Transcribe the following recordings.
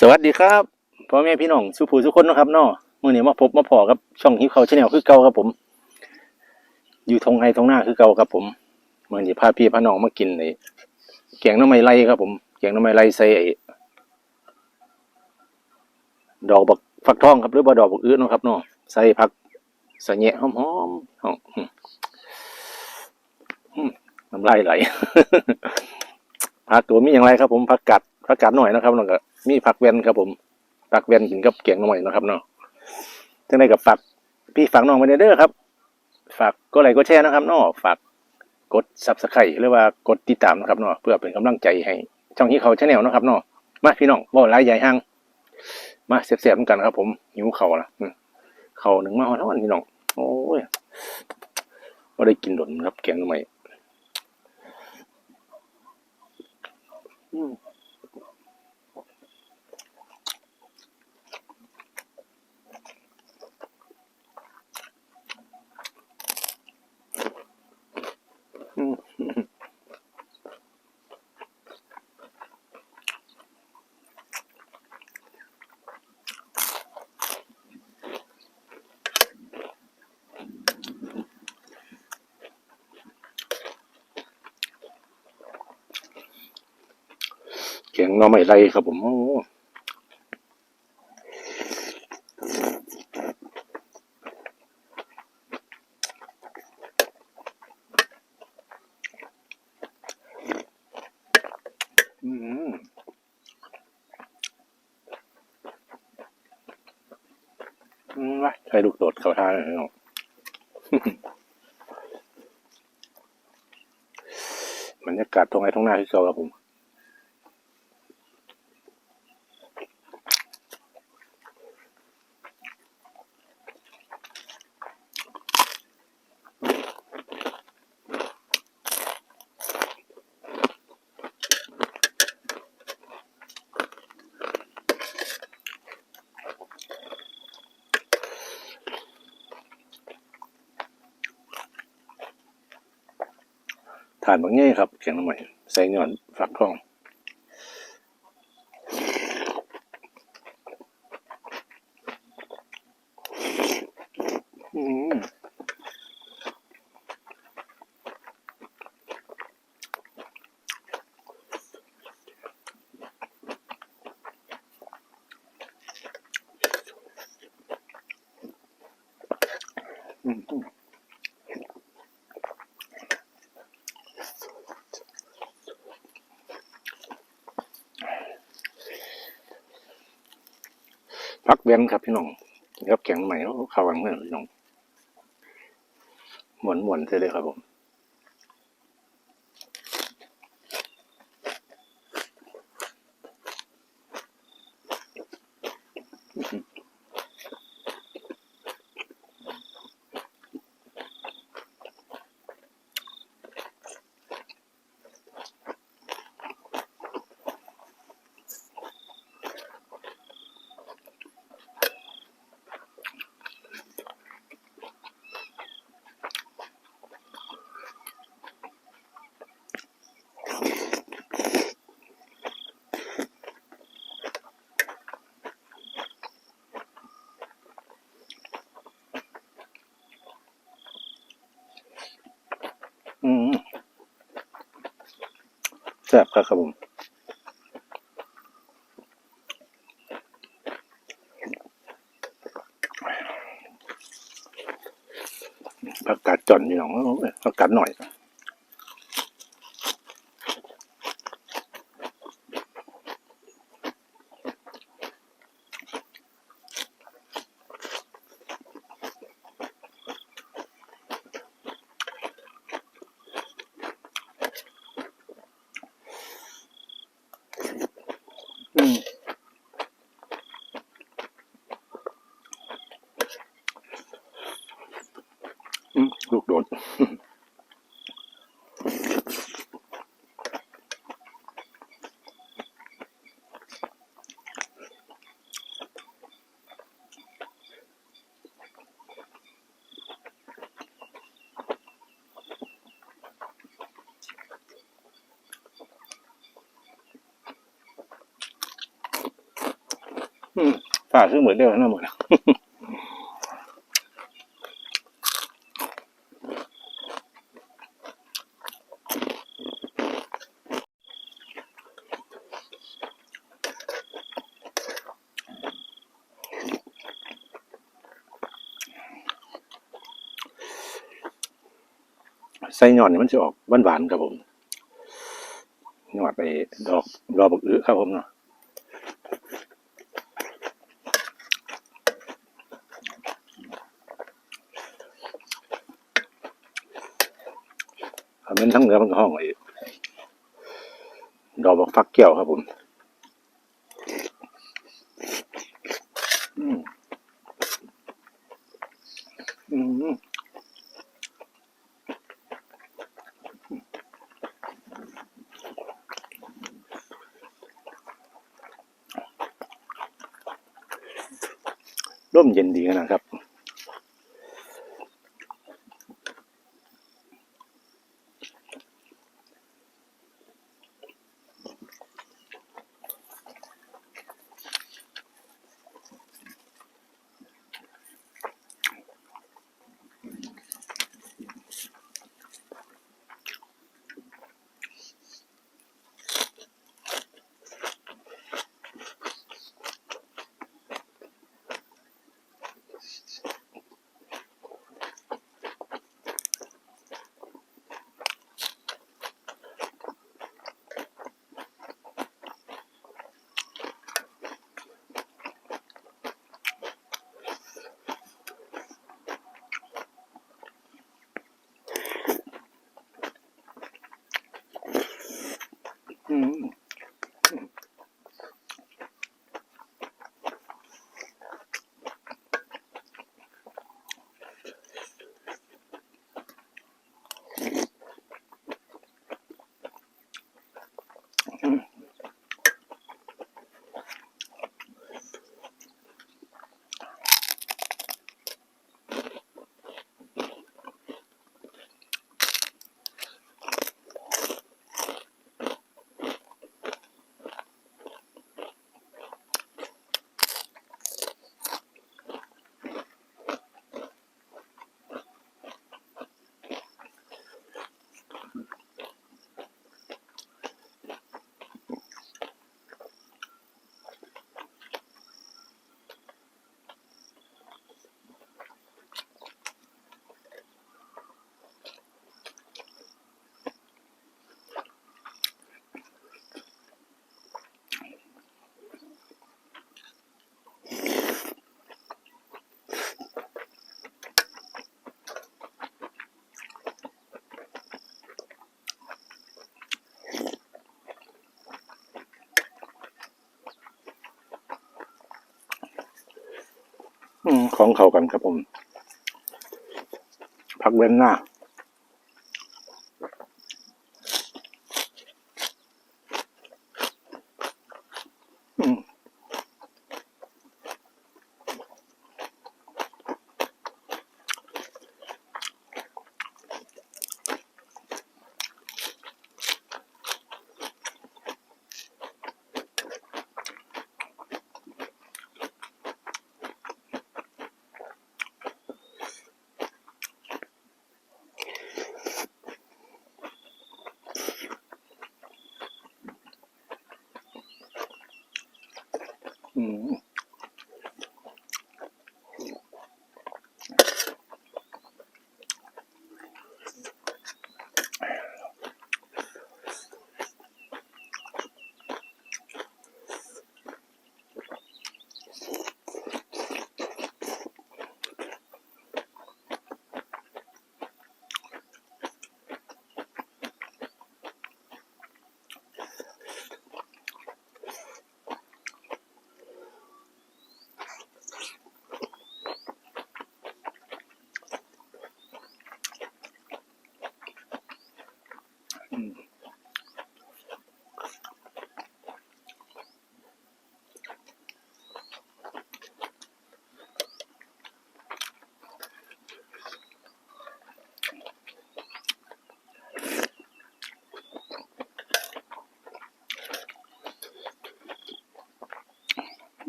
สวัสดีครับพ่อแม่พี่น้องสุภูทุกคนนะครับเนาะมื่อนี้มาพบมาพอกับช่องฮิปเขาชาแนลคือเก่าครับผม อยู่ทงไฮทงหน้าคือเก่าครับผมเมื่อนี้พาพี่พาน้องมากินไอ้แกงน้ำไม้ไล่ครับผมแกงน้ำไม้ไล่ใส่ไอ้ดอกบักฟักทองครับหรือว่ดอกบักอื้อนะครับเนาะใส่ผักใส่แหนะหอมหอมน้ำลายไหลผักตัวมีอย่างไรครับ ผมผักกัดผักกัดหน่อยนะครับแล้วก็ มีผักเวนครับผมผักเวนกินกับแกงหน่อยนะครับเนาะจังไดกับฝากพี่ฝากน้องไปเด้อครับ ฝากก็ไลค์ก็แชร์นะครับเนาะฝากกดซับสไครต์หรือว่ากดติดตามนะครับเนาะเพื่อเป็นกำลังใจให้ช่องที่เขาชาแนลนะครับเนาะมาพี่น้องบ่ลายใหญ่ห้างมาเสียบๆเหมือนกันครับ ผมหิวเข่าละเข่าหนึ่งมาหอนๆพี่น้องโอ้ยก็ได้กินหล่นครับแกงหน่อไมอืม แกงน่อไม้ไรครับผมอ้อือใช้ลูกโดดเขาท่าเลยเนาะบรรยากาศตรงไหนตรงหน้าที่เก่าครับผม ทานบางแง่ครับแกงหน้ำใหม่ใส่หย่อนฝักทอง อืมอืมอืม พักเว้นครับพี่น้องครับแข็งใหม่แล้วข้าวหวังเมื่อพี่น้องหมวนหมวนเลยครับผมอืมแซ่บครับครับผมผักกาดจ่อนนี่น้องโอ้ยผักกาดหน่อย อืมอืมลูกโดด อ อืม ฝากคือเหมือนเดิมนะหมดไส้หย่อนนี่มันจะออกหวานๆครับผมหยอดไปดอกดอกบักอื้อครับผมเนาะคำนั้น ทั้งเหนือมันก็ห้องไอ้ดอกบักฟักแก้วครับผมอืมอืมร่มเย็นดีนะครับ ของเขากันครับผม พักเว้นหน้า อืม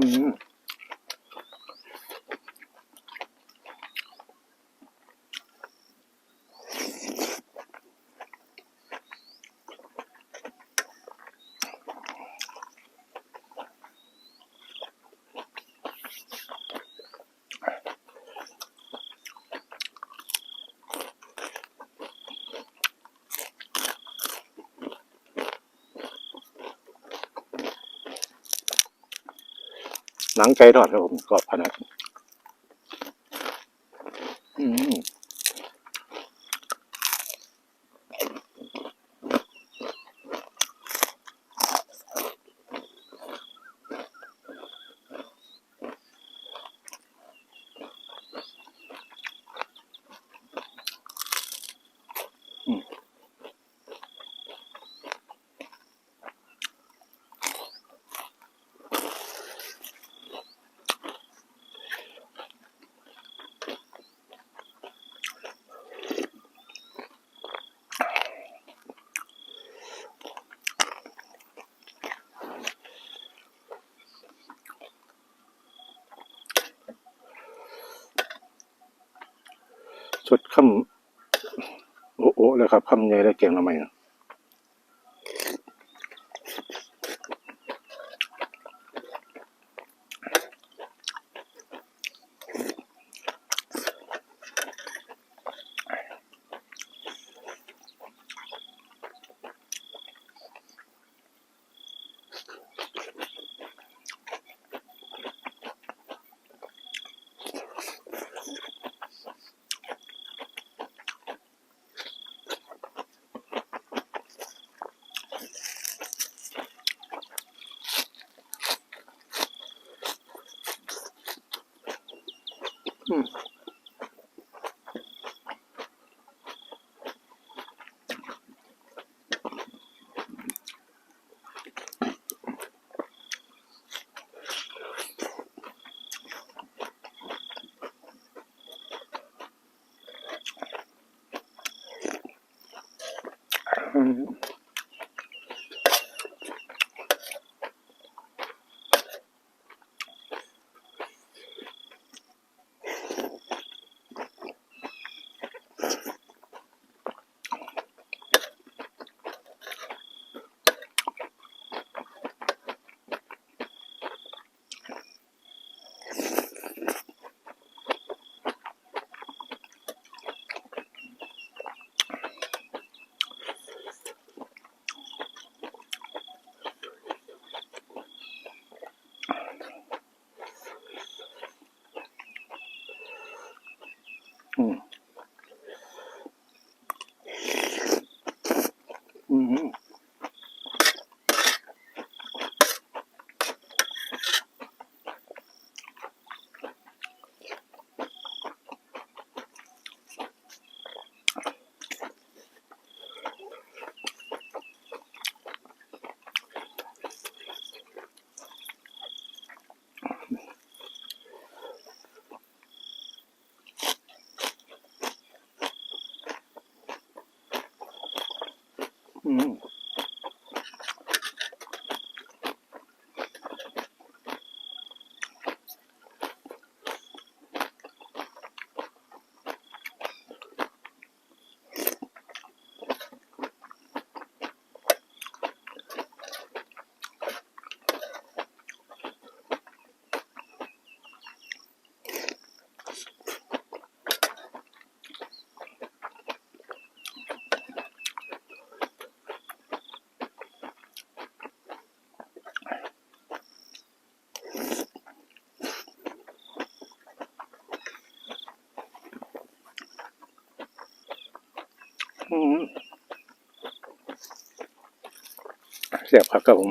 Mm-hmm. หนังไก่ทอดครับผมกรอบขนาดอืม สดคำโอ้โอ้เลยครับคำใหญ่เลยเก่งทำไมอะ อืมอืมอืม อื เสียบครับครับผม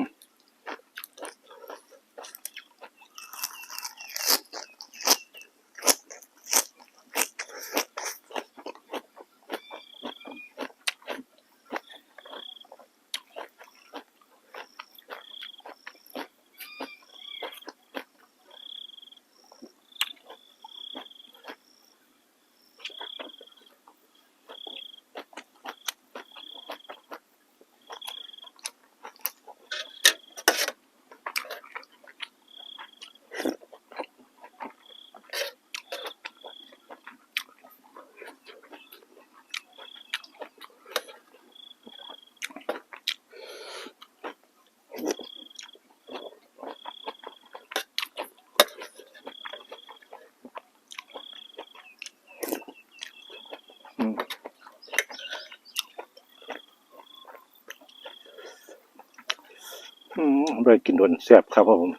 ด้วยกินดวนแซ่บครับผม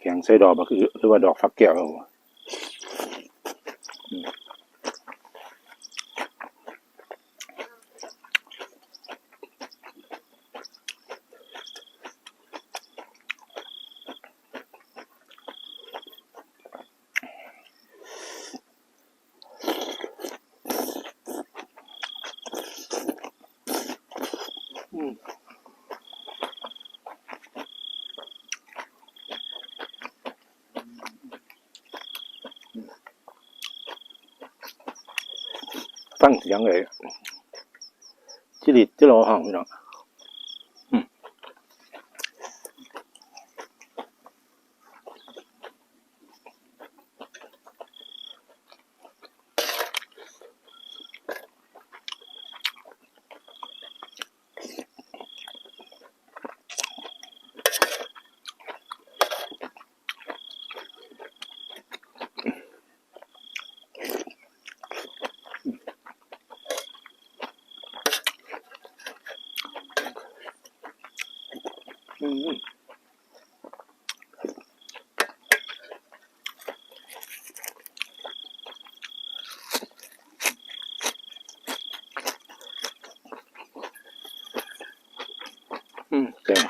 แกงไส้ดอกก็คือหรือว่าดอกฟักแก้ว ฟังเสียงเลยจิริตจิรอห้องพี่น้อง อืมอืมเจ๋ง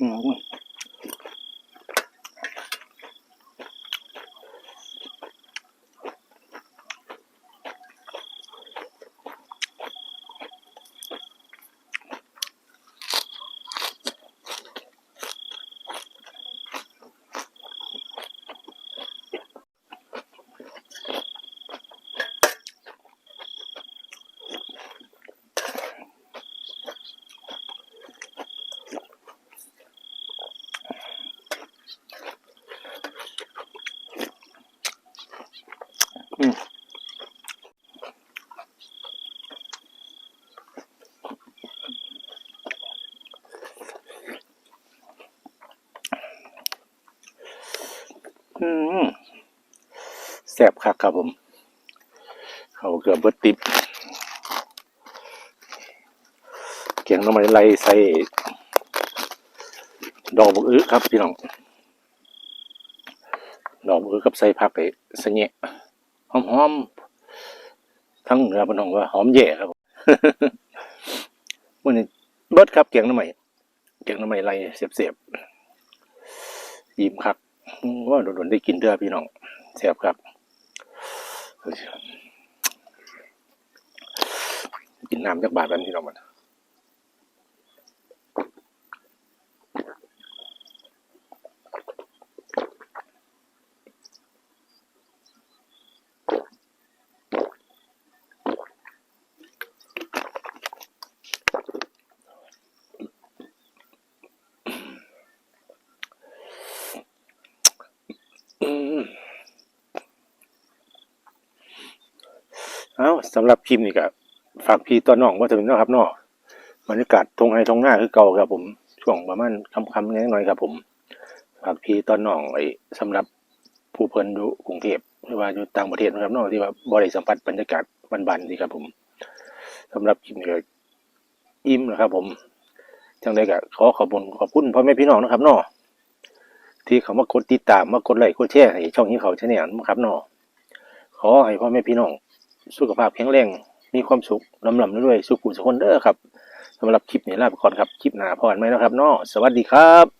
อื อืมแซ่บคักครับผม เขาเกือบเบิดติบเกียงน้ำมันไหลใส่ดอกบักอื้อครับพี่น้อง ดอกบักอื้อกับใส่ผักไอ้สะหนะหอมๆทั้งเหนือพนองว่าหอมแย่ครับผมวันนี้เบิดครับเกียงน้ำมันเกียงน้ำมันไหลเสียบๆยิ้มคัก ว่าโดนได้กินเด้อพี่น้องแซ่บครับ กินน้ำจากบาทแบบพี่น้องมันอืม เอาสำหรับคลิปนี้ก็ฝากพี่ตัวน้องว่าจะเป็นนะครับนาะบรรยากาศทงไฮทงหน้าคือเก่าครับผมช่วงประมาณคำๆนิดหน่อยครับผมฝากพี่ตัวน้องไอ้สำหรับผู้เพิ่นอยู่กรุงเทพหรือว่าอยู่ต่างประเทศนะครับนาะที่ว่าบ่ได้สัมผัสบรรยากาศบ้านๆนี่ครับผมสำหรับคลิปนี้ก็อิ่มนะครับ ผมจังไดก็ขอขอบคุณขอบคุณพ่อแม่พี่น้องนะครับนาะที่เขามากดติดตามมากดไลค์กดแชร์ให้ช่องนี้เขาชแนลนะครับนาะขอให้พ่อแม่พี่น้อง สุขภาพแข็งแรง มีความสุขลำลำด้วยสุขุสุขคนเด้อครับสำหรับคลิปนี้ลาไปก่อนครับ คลิปหน้าพอกันไหมนะครับเนาะสวัสดีครับ